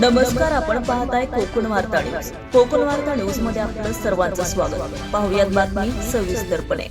नमस्कार आपण पाहताय कोकण वार्ता न्यूज. कोकण वार्ता न्यूजमध्ये आपलं सर्वांचं स्वागत. पाहुयात बातमी सविस्तरपणे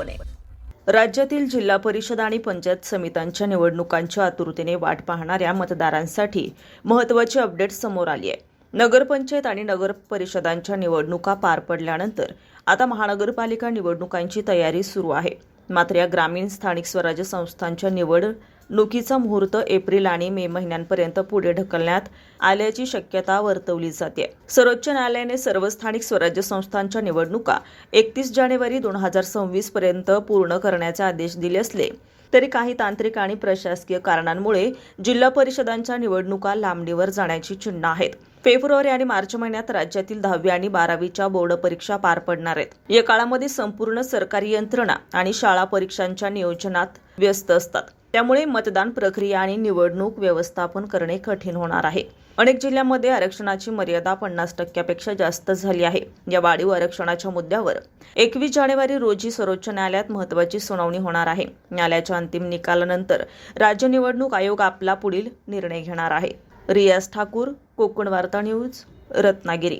राज्यातील जिल्हा परिषद आणि पंचायत समित्यांच्या निवडणुकांच्या आतुरतेने वाट पाहणाऱ्या मतदारांसाठी महत्त्वाची अपडेट समोर आली आहे. नगरपंचायत आणि नगर परिषदांच्या निवडणुका पार पडल्यानंतर आता महानगरपालिका निवडणुकांची तयारी सुरू आहे. मात्र या ग्रामीण स्थानिक स्वराज्य संस्थांच्या निवड लुकीचा मुहूर्त एप्रिल आणि मे महिन्यांपर्यंत पुढे ढकलण्यात आल्याची शक्यता वर्तवली जाते. सर्वोच्च न्यायालयाने सर्व स्थानिक स्वराज्य संस्थांच्या निवडणुका एकतीस जानेवारी दोन हजार सव्वीस पर्यंत पूर्ण करण्याचे आदेश दिले असले तरी काही तांत्रिक आणि प्रशासकीय कारणांमुळे जिल्हा परिषदांच्या निवडणुका लांबणीवर जाण्याची चिन्ह आहेत. फेब्रुवारी आणि मार्च महिन्यात राज्यातील दहावी आणि बारावीच्या बोर्ड परीक्षा पार पडणार आहेत. या काळामध्ये संपूर्ण सरकारी यंत्रणा आणि शाळा परीक्षांच्या नियोजनात व्यस्त असतात. त्यामुळे मतदान प्रक्रिया आणि निवडणूक व्यवस्थापन करणे कठीण होणार आहे. अनेक जिल्ह्यांमध्ये आरक्षणाची मर्यादा पन्नास टक्क्यापेक्षा जास्त झाली आहे. या वाढीव आरक्षणाच्या मुद्द्यावर एकवीस जानेवारी रोजी सर्वोच्च न्यायालयात महत्वाची सुनावणी होणार आहे. न्यायालयाच्या अंतिम निकालानंतर राज्य निवडणूक आयोग आपला पुढील निर्णय घेणार आहे. रियाज ठाकूर कोकण वार्ता न्यूज रत्नागिरी.